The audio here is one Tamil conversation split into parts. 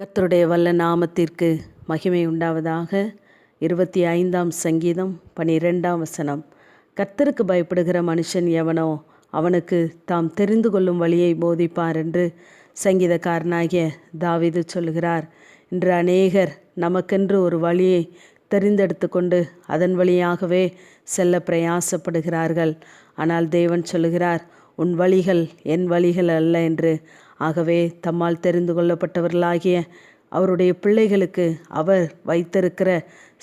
கர்த்தருடைய வல்ல நாமத்திற்கு மகிமை உண்டாவதாக. இருபத்தி ஐந்தாம் சங்கீதம் பனிரெண்டாம் வசனம். கத்தருக்கு பயப்படுகிற மனுஷன் எவனோ அவனுக்கு தாம் தெரிந்து கொள்ளும் வழியை போதிப்பார் என்று சங்கீதக்காரனாகிய தாவிது சொல்கிறார் இன்று அநேகர் நமக்கென்று ஒரு வழியை தெரிந்தெடுத்து கொண்டு அதன் வழியாகவே செல்ல பிரயாசப்படுகிறார்கள். ஆனால் தேவன் சொல்லுகிறார் உன் வழிகள் என் வழிகள் அல்ல என்று ஆகவே தம்மால் தெரிந்து கொள்ளப்பட்டவர்களாகிய அவருடைய பிள்ளைகளுக்கு அவர் வைத்திருக்கிற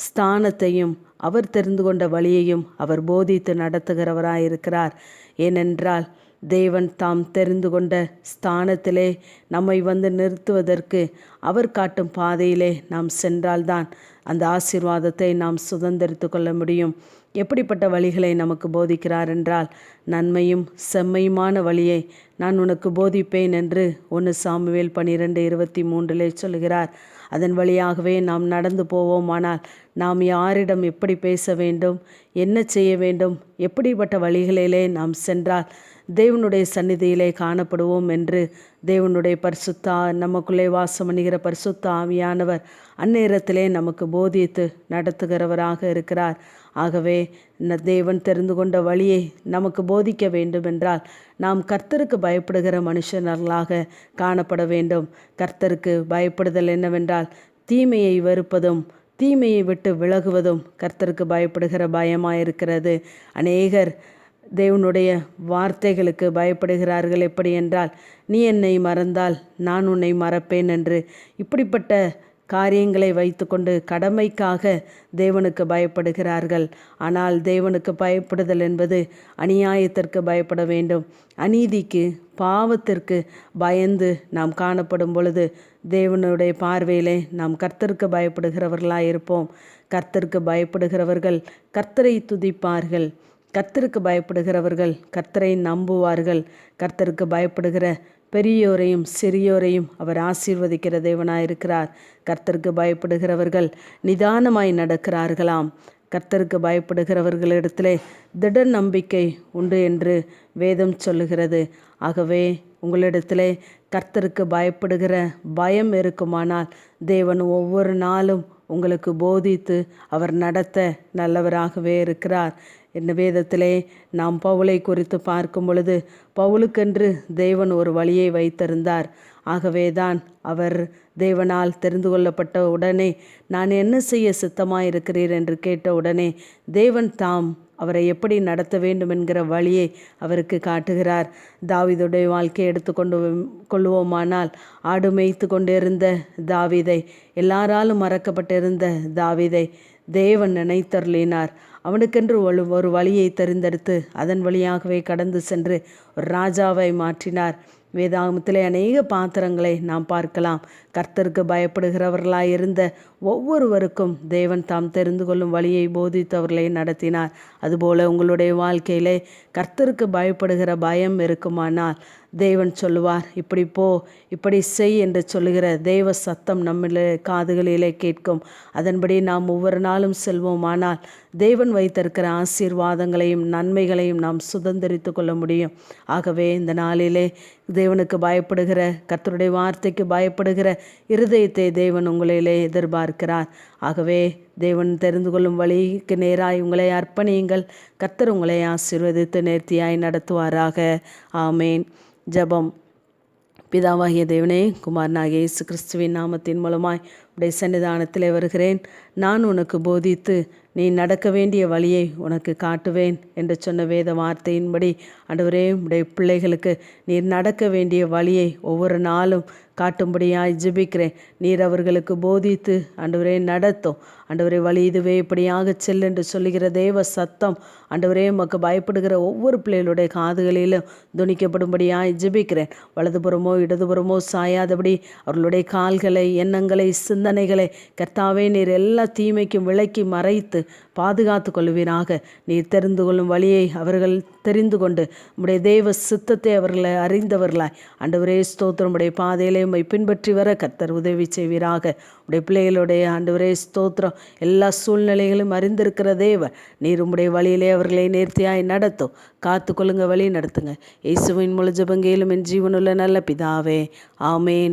ஸ்தானத்தையும் அவர் தெரிந்து கொண்ட வழியையும் அவர் போதித்து நடத்துகிறவராயிருக்கிறார். ஏனென்றால் தேவன் தாம் தெரிந்து கொண்ட ஸ்தானத்திலே நம்மை வந்து நிறுத்துவதற்கு அவர் காட்டும் பாதையிலே நாம் சென்றால்தான் அந்த ஆசீர்வாதத்தை நாம் சுதந்திரித்து கொள்ள முடியும். எப்படிப்பட்ட வழிகளை நமக்கு போதிக்கிறார் என்றால் நன்மையும் செம்மையுமான வழியை நான் உனக்கு போதிப்பேன் என்று ஒன்று சாமுவேல் பனிரெண்டு இருபத்தி மூன்றிலே சொல்கிறார் அதன் வழியாகவே நாம் நடந்து போவோமானால் நாம் யாரிடம் எப்படி பேச வேண்டும் என்ன செய்ய வேண்டும் எப்படிப்பட்ட வழிகளிலே நாம் சென்றால் தேவனுடைய சந்நிதியிலே காணப்படுவோம் என்று தேவனுடைய பரிசுத்தா நமக்குள்ளே வாசம் பண்ணுகிற பரிசுத்த ஆவியானவர் அந்நேரத்திலே நமக்கு போதித்து நடத்துகிறவராக இருக்கிறார். ஆகவே தேவன் தெரிந்து கொண்ட வழியை நமக்கு போதிக்க வேண்டுமென்றால் நாம் கர்த்தருக்கு பயப்படுகிற மனுஷனர்களாக காணப்பட வேண்டும். கர்த்தருக்கு பயப்படுதல் என்னவென்றால் தீமையை வெறுப்பதும் தீமையை விட்டு விலகுவதும் கர்த்தருக்கு பயப்படுகிற பயமாக இருக்கிறது அநேகர் தேவனுடைய வார்த்தைகளுக்கு பயப்படுகிறார்கள் எப்படி என்றால் நீ என்னை மறந்தால் நான் உன்னை மறப்பேன் என்று. இப்படிப்பட்ட காரியங்களை வைத்துக்கொண்டு கடமைக்காக தேவனுக்கு பயப்படுகிறார்கள். ஆனால் தேவனுக்கு பயப்படுதல் என்பது அநியாயத்திற்கு பயப்பட வேண்டும். அநீதிக்கு பாவத்திற்கு பயந்து நாம் காணப்படும் பொழுது தேவனுடைய பார்வையிலே நாம் கர்த்தருக்கு பயப்படுகிறவர்களாக இருப்போம் கர்த்தருக்கு பயப்படுகிறவர்கள் கர்த்தரை துதிப்பார்கள். கர்த்தருக்கு பயப்படுகிறவர்கள் கர்த்தரை நம்புவார்கள். கர்த்தருக்கு பயப்படுகிற பெரியோரையும் சிறியோரையும் அவர் ஆசீர்வதிக்கிற தேவனாயிருக்கிறார். கர்த்தருக்கு பயப்படுகிறவர்கள் நிதானமாய் நடக்கிறார்களாம். கர்த்தருக்கு பயப்படுகிறவர்களிடத்திலே திட நம்பிக்கை உண்டு என்று வேதம் சொல்லுகிறது. ஆகவே உங்களிடத்திலே கர்த்தருக்கு பயப்படுகிற பயம் இருக்குமானால் தேவன் ஒவ்வொரு நாளும் உங்களுக்கு போதித்து அவர் நடத்த நல்லவராகவே இருக்கிறார். என்ன வேதத்திலே நாம் பவுலை குறித்து பார்க்கும் பொழுது பவுலுக்கென்று தேவன் ஒரு வழியை வைத்திருந்தார். ஆகவேதான் அவர் தேவனால் தெரிந்து கொள்ளப்பட்ட உடனே நான் என்ன செய்ய சித்தமாயிருக்கிறீர்? என்று கேட்ட உடனே தேவன் தாம் அவரை எப்படி நடத்த வேண்டும் என்கிற வழியை அவருக்கு காட்டுகிறார். தாவிதுடைய வாழ்க்கையை எடுத்துக்கொண்டு கொள்வோமானால் ஆடு மேய்த்து கொண்டிருந்த தாவிதை எல்லாராலும் மறக்கப்பட்டிருந்த தாவிதை தேவன் நினைத்தருளினார். அவனுக்கென்று ஒரு ஒரு வழியை தெரிந்தெடுத்து அதன் வழியாகவே கடந்து சென்று ராஜாவை மாற்றினார். வேதாகமத்திலே அநேக பாத்திரங்களை நாம் பார்க்கலாம். கர்த்தருக்கு பயப்படுகிறவர்களாய் இருந்த ஒவ்வொருவருக்கும் தேவன் தாம் தெரிந்து கொள்ளும் வழியை போதித்தவர்களை நடத்தினார். அதுபோல உங்களுடைய வாழ்க்கையிலே கர்த்தருக்கு பயப்படுகிற பயம் இருக்குமானால் தேவன் சொல்லுவார் இப்படி போ இப்படி செய் என்று சொல்லுகிற தெய்வ சத்தம் நம்மளே காதுகளிலே கேட்கும். அதன்படி நாம் ஒவ்வொரு நாளும் செல்வோமானால் தேவன் வைத்திருக்கிற ஆசீர்வாதங்களையும் நன்மைகளையும் நாம் சுதந்திரித்து கொள்ள முடியும். ஆகவே இந்த நாளிலே தேவனுக்கு பயப்படுகிற கர்த்தருடைய வார்த்தைக்கு பயப்படுகிற இருதயத்தை தேவன் உங்களிலே எதிர்பார்க்கிறார். ஆகவே தேவன் தெரிந்து கொள்ளும் வழிக்கு நேராய் உங்களை அர்ப்பணியுங்கள். கர்த்தர் உங்களை ஆசீர்வதித்து நேர்த்தியாய் நடத்துவாராக. ஆமேன். ஜபம். பிதாவாகிய தேவனே குமாரனாகிய இயேசு கிறிஸ்துவின் நாமத்தின் மூலமாய் உடைய சன்னிதானத்திலே வருகிறேன். நான் உனக்கு போதித்து நீ நடக்க வேண்டிய வழியை உனக்கு காட்டுவேன் என்று சொன்ன வேத வார்த்தையின்படி அன்றுவரே உடைய பிள்ளைகளுக்கு நீர் நடக்க வேண்டிய வழியை ஒவ்வொரு நாளும் காட்டும்படியாய் ஜிபிக்கிறேன். நீர் அவர்களுக்கு போதித்து அன்றுவரே நடத்தும் அன்றுவரே வழி இதுவே இப்படியாக செல் என்று சொல்லுகிற தேவ சத்தம் அன்றுவரே உமக்கு பயப்படுகிற ஒவ்வொரு பிள்ளைகளுடைய காதுகளிலும் துணிக்கப்படும்படியாய் ஜிபிக்கிறேன். வலதுபுறமோ இடதுபுறமோ சாயாதபடி அவர்களுடைய கால்களை எண்ணங்களை சிந்தனைகளை கர்த்தாவே நீர் எல்லா தீமைக்கும் விலக்கி மறைத்து பாதுகாத்து கொள்வீராக நீர் தெரிந்து கொள்ளும் வழியை அவர்கள் தெரிந்து கொண்டு உடைய தெய்வ சித்தத்தை அவர்களை அறிந்தவர்களாய். ஆண்டவரே ஸ்தோத்திரம். உடைய பாதையிலே உம்மை பின்பற்றி வர கத்தர் உதவி செய்வீராக. உடைய பிள்ளைகளுடைய ஆண்டவரே ஸ்தோத்திரம். எல்லா சூழ்நிலைகளும் அறிந்திருக்கிற தேவ நீர் உம்முடைய வழியிலே அவர்களை நேர்த்தியாய் நடத்தும். காத்து கொள்ளுங்க வழி நடத்துங்க. இயேசுவின் முழு ஜபங்கையிலும் என் ஜீவனுள்ள நல்ல பிதாவே ஆமேன்.